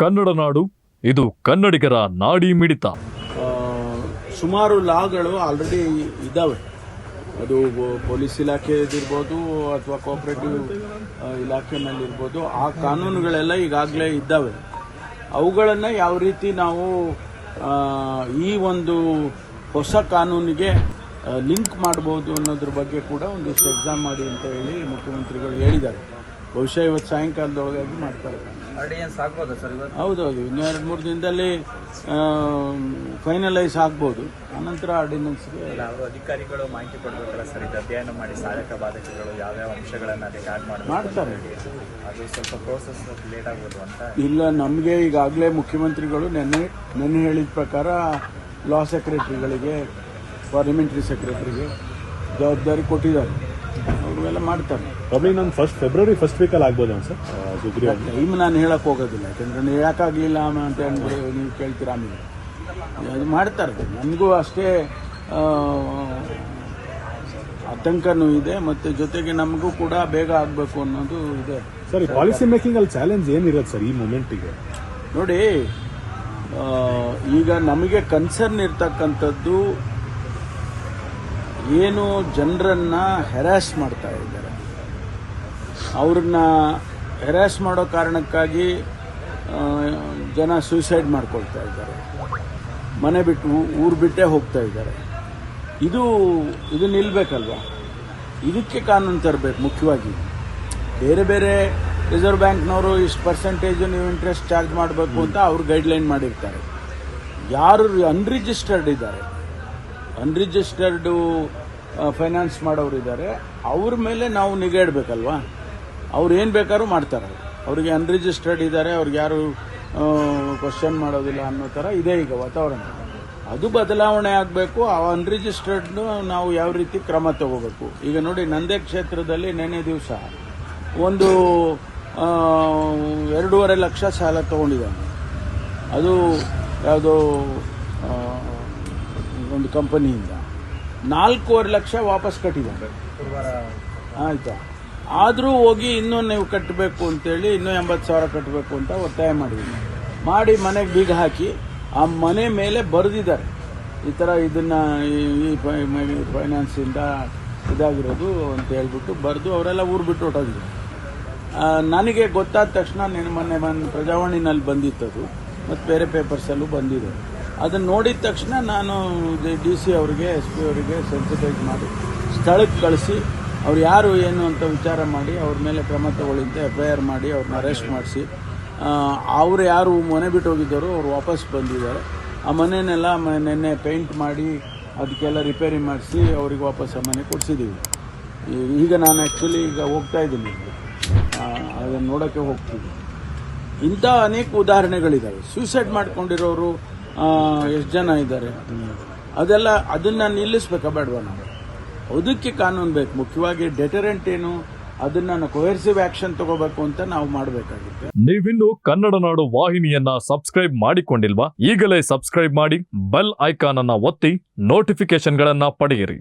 ಕನ್ನಡ ನಾಡು, ಇದು ಕನ್ನಡಿಗರ ನಾಡಿ ಮಿಡಿತ. ಸುಮಾರು ಲಾಗಳು ಆಲ್ರೆಡಿ ಇದ್ದಾವೆ. ಅದು ಪೊಲೀಸ್ ಇಲಾಖೆದಿರ್ಬೋದು ಅಥವಾ ಕೋಆಪರೇಟಿವ್ ಇಲಾಖೆನಲ್ಲಿರ್ಬೋದು. ಆ ಕಾನೂನುಗಳೆಲ್ಲ ಈಗಾಗಲೇ ಇದ್ದಾವೆ. ಅವುಗಳನ್ನು ಯಾವ ರೀತಿ ನಾವು ಈ ಒಂದು ಹೊಸ ಕಾನೂನಿಗೆ ಲಿಂಕ್ ಮಾಡ್ಬೋದು ಅನ್ನೋದ್ರ ಬಗ್ಗೆ ಕೂಡ ಒಂದಿಷ್ಟು ಎಕ್ಸಾಮ್ ಮಾಡಿ ಅಂತ ಹೇಳಿ ಮುಖ್ಯಮಂತ್ರಿಗಳು ಹೇಳಿದ್ದಾರೆ. ಬಹುಶಃ ಇವತ್ತು ಸಾಯಂಕಾಲದೊಳಗಾಗಿ ಮಾಡ್ತಾರೆ. ಹೌದೌದು ಇನ್ನು ಎರಡು ಮೂರು ದಿನದಲ್ಲಿ ಫೈನಲೈಸ್ ಆಗ್ಬೋದು. ಆನಂತರ ಆರ್ಡಿನೆನ್ಸ್ಗೆ ಅಧಿಕಾರಿಗಳು ಮಾಹಿತಿ ಕೊಡಬೇಕಲ್ಲ ಸರ್ ಇದು ಅಧ್ಯಯನ ಮಾಡಿ ಸಾಧಕ ಬಾಧಕಗಳು ಯಾವ್ಯಾವ ಅಂಶಗಳನ್ನು ಅದಕ್ಕೆ ಆಡ್ ಮಾಡಬೇಕು ಮಾಡ್ತಾರೆ. ಅದು ಸ್ವಲ್ಪ ಪ್ರೋಸೆಸ್ ಲೇಟ್ ಆಗ್ಬೋದು ಅಂತ. ಇಲ್ಲ ನಮಗೆ ಈಗಾಗಲೇ ಮುಖ್ಯಮಂತ್ರಿಗಳು ನೆನ್ನೆ ನೆನ್ನೆ ಹೇಳಿದ ಪ್ರಕಾರ ಲಾ ಸೆಕ್ರೆಟರಿಗಳಿಗೆ ಪಾರ್ಲಿಮೆಂಟ್ರಿ ಸೆಕ್ರೆಟರಿಗೆ ಜವಾಬ್ದಾರಿ ಕೊಟ್ಟಿದ್ದಾರೆ. ಅವ್ರಿಗೆಲ್ಲ ಮಾಡ್ತಾರೆ. ನಾನು ಫಸ್ಟ್ ಫೆಬ್ರವರಿ ಫಸ್ಟ್ ವೀಕಲ್ಲಿ ಆಗ್ಬೋದು ಸರ್ ಸುಗ್ರೀವ್ ಟೈಮ್ ನಾನು ಹೇಳಕ್ ಹೋಗೋದಿಲ್ಲ. ಯಾಕಂದ್ರೆ ಯಾಕಾಗ್ಲಿಲ್ಲ ಅಂತ ಅಂದ್ಬಿಟ್ಟು ನೀವು ಕೇಳ್ತೀರಾ ಆಮೇಲೆ. ಅದು ಮಾಡ್ತಾರೆ. ನನಗೂ ಅಷ್ಟೇ ಆತಂಕನೂ ಇದೆ. ಮತ್ತು ಜೊತೆಗೆ ನಮಗೂ ಕೂಡ ಬೇಗ ಆಗಬೇಕು ಅನ್ನೋದು ಇದೆ. ಸರ್ ಪಾಲಿಸಿ ಮೇಕಿಂಗ್ ಅಲ್ಲಿ ಚಾಲೆಂಜ್ ಏನಿರೋದು ಸರ್ ಈ ಮೂಮೆಂಟಿಗೆ ನೋಡಿ ಈಗ ನಮಗೆ ಕನ್ಸರ್ನ್ ಇರ್ತಕ್ಕಂಥದ್ದು ಏನು ಜನರನ್ನ ಹೆರಾಸ್ ಮಾಡ್ತಾ ಇದ್ದಾರೆ. ಅವ್ರನ್ನ ಹೆರಾಸ್ ಮಾಡೋ ಕಾರಣಕ್ಕಾಗಿ ಜನ ಸೂಸೈಡ್ ಮಾಡ್ಕೊಳ್ತಾ ಇದ್ದಾರೆ. ಮನೆ ಬಿಟ್ಟು, ಊರು ಬಿಟ್ಟೇ ಹೋಗ್ತಾ ಇದ್ದಾರೆ. ಇದು ಇದು ನಿಲ್ಬೇಕಲ್ವಾ? ಇದಕ್ಕೆ ಕಾನೂನು ತರಬೇಕು ಮುಖ್ಯವಾಗಿ. ಬೇರೆ ಬೇರೆ ರಿಸರ್ವ್ ಬ್ಯಾಂಕ್ನವರು ಇಷ್ಟು ಪರ್ಸೆಂಟೇಜು ನೀವು ಇಂಟ್ರೆಸ್ಟ್ ಚಾರ್ಜ್ ಮಾಡಬೇಕು ಅಂತ ಅವ್ರು ಗೈಡ್ಲೈನ್ ಮಾಡಿರ್ತಾರೆ. ಯಾರು ಅನ್ರಿಜಿಸ್ಟರ್ಡ್ ಇದ್ದಾರೆ. ಅನ್ರಿಜಿಸ್ಟರ್ಡು ಫೈನಾನ್ಸ್ ಮಾಡೋರು ಇದ್ದಾರೆ. ಅವ್ರ ಮೇಲೆ ನಾವು ನಿಗಾ ಇಡಬೇಕಲ್ವಾ? ಅವ್ರು ಏನು ಬೇಕಾದ್ರೂ ಮಾಡ್ತಾರೆ. ಅವರಿಗೆ ಅನ್ರಿಜಿಸ್ಟರ್ಡ್ ಇದ್ದಾರೆ, ಅವ್ರಿಗೆ ಯಾರು ಕ್ವಶನ್ ಮಾಡೋದಿಲ್ಲ ಅನ್ನೋ ಥರ ಇದೆ ಈಗ ವಾತಾವರಣ. ಅದು ಬದಲಾವಣೆ ಆಗಬೇಕು, ಆ ಅನ್ರಿಜಿಸ್ಟರ್ಡ್ ನಾವು ಯಾವ ರೀತಿ ಕ್ರಮ ತಗೋಬೇಕು. ಈಗ ನೋಡಿ, ನಂದೇ ಕ್ಷೇತ್ರದಲ್ಲಿ ನೆನೆ ದಿವಸ ಒಂದು ಎರಡೂವರೆ ಲಕ್ಷ ಸಾಲ ತಗೊಂಡಿದ್ದಾನೆ. ಅದು ಯಾವುದೋ ಒಂದು ಕಂಪನಿಯಿಂದ. ನಾಲ್ಕೂವರೆ ಲಕ್ಷ ವಾಪಸ್ ಕಟ್ಟಿದ್ದಾರೆ. ಆಯಿತಾ? ಆದರೂ ಹೋಗಿ ಇನ್ನೂ ನೀವು ಕಟ್ಟಬೇಕು ಅಂತೇಳಿ ಇನ್ನೂ ಎಂಬತ್ತು ಸಾವಿರ ಕಟ್ಟಬೇಕು ಅಂತ ಒತ್ತಾಯ ಮಾಡಿದ್ದೀನಿ. ಮಾಡಿ ಮನೆಗೆ ಬೀಗ ಹಾಕಿ ಆ ಮನೆ ಮೇಲೆ ಬರೆದಿದ್ದಾರೆ. ಈ ಥರ ಇದನ್ನು ಈ- ಫೈನಾನ್ಸಿಂದ ಇದಾಗಿರೋದು ಅಂತ ಹೇಳ್ಬಿಟ್ಟು ಬರೆದು ಅವರೆಲ್ಲ ಊರು ಬಿಟ್ಟು ಹೊಟ್ಟೋಗಿದ್ದಾರೆ ನನಗೆ ಗೊತ್ತಾದ ತಕ್ಷಣ ನಿನ್ನ ಮೊನ್ನೆ ಮೊನ್ನೆ ಪ್ರಜಾವಾಣಿನಲ್ಲಿ ಬಂದಿತ್ತದು ಮತ್ತು ಬೇರೆ ಪೇಪರ್ಸಲ್ಲೂ ಬಂದಿದೆ. ಅದನ್ನು ನೋಡಿದ ತಕ್ಷಣ ನಾನು ಡಿ ಸಿ ಅವರಿಗೆ, ಎಸ್ ಪಿ ಅವರಿಗೆ ಸೆನ್ಸಿಟೈಸ್ ಮಾಡಿ, ಸ್ಥಳಕ್ಕೆ ಕಳಿಸಿ, ಅವ್ರು ಯಾರು, ಏನು ಅಂತ ವಿಚಾರ ಮಾಡಿ, ಅವ್ರ ಮೇಲೆ ಕ್ರಮ ತಗೊಳ್ಳಿ ಅಂತ ಎಫ್ ಐ ಆರ್ ಮಾಡಿ ಅವ್ರನ್ನ ಅರೆಸ್ಟ್ ಮಾಡಿಸಿ. ಅವರು ಯಾರು ಮನೆ ಬಿಟ್ಟು ಹೋಗಿದ್ದಾರೋ, ಅವ್ರು ವಾಪಸ್ ಬಂದಿದ್ದಾರೆ. ಆ ಮನೆಯನ್ನೆಲ್ಲ ನಿನ್ನೆ ಪೇಂಟ್ ಮಾಡಿ, ಅದಕ್ಕೆಲ್ಲ ರಿಪೇರಿ ಮಾಡಿಸಿ, ಅವ್ರಿಗೆ ವಾಪಸ್ ಆ ಮನೆ ಕೊಡಿಸಿದ್ದೀವಿ ಈಗ ನಾನು ಆ್ಯಕ್ಚುಲಿ ಈಗ ಹೋಗ್ತಾ ಇದ್ದೀನಿ. ಅದನ್ನು ನೋಡೋಕ್ಕೆ ಹೋಗ್ತೀವಿ ಇಂಥ ಅನೇಕ ಉದಾಹರಣೆಗಳಿದ್ದಾವೆ ಸೂಸೈಡ್ ಮಾಡ್ಕೊಂಡಿರೋರು ಎಷ್ಟು ಜನ ಇದ್ದಾರೆ? ಅದೆಲ್ಲ ಅದನ್ನು ನಿಲ್ಲಿಸ್ಬೇಕಾ ಬೇಡವಾ ನಾವು? ಅದಕ್ಕೆ ಕಾನೂನು ಬೇಕು. ಮುಖ್ಯವಾಗಿ ಡೆಟರೆಂಟ್ ಏನು? ಅದನ್ನ ಕೊಹೆರ್ಸಿವ್ ಆಕ್ಷನ್ ತಗೋಬೇಕು ಅಂತ ನಾವು ಮಾಡಬೇಕಾಗುತ್ತೆ. ನೀವಿನ್ನು ಕನ್ನಡ ನಾಡು ವಾಹಿನಿಯನ್ನ ಸಬ್ಸ್ಕ್ರೈಬ್ ಮಾಡಿಕೊಂಡಿಲ್ವಾ? ಈಗಲೇ ಸಬ್ಸ್ಕ್ರೈಬ್ ಮಾಡಿ ಬೆಲ್ ಐಕಾನ್ ಅನ್ನ ಒತ್ತಿ ನೋಟಿಫಿಕೇಶನ್ಗಳನ್ನ ಪಡೆಯಿರಿ.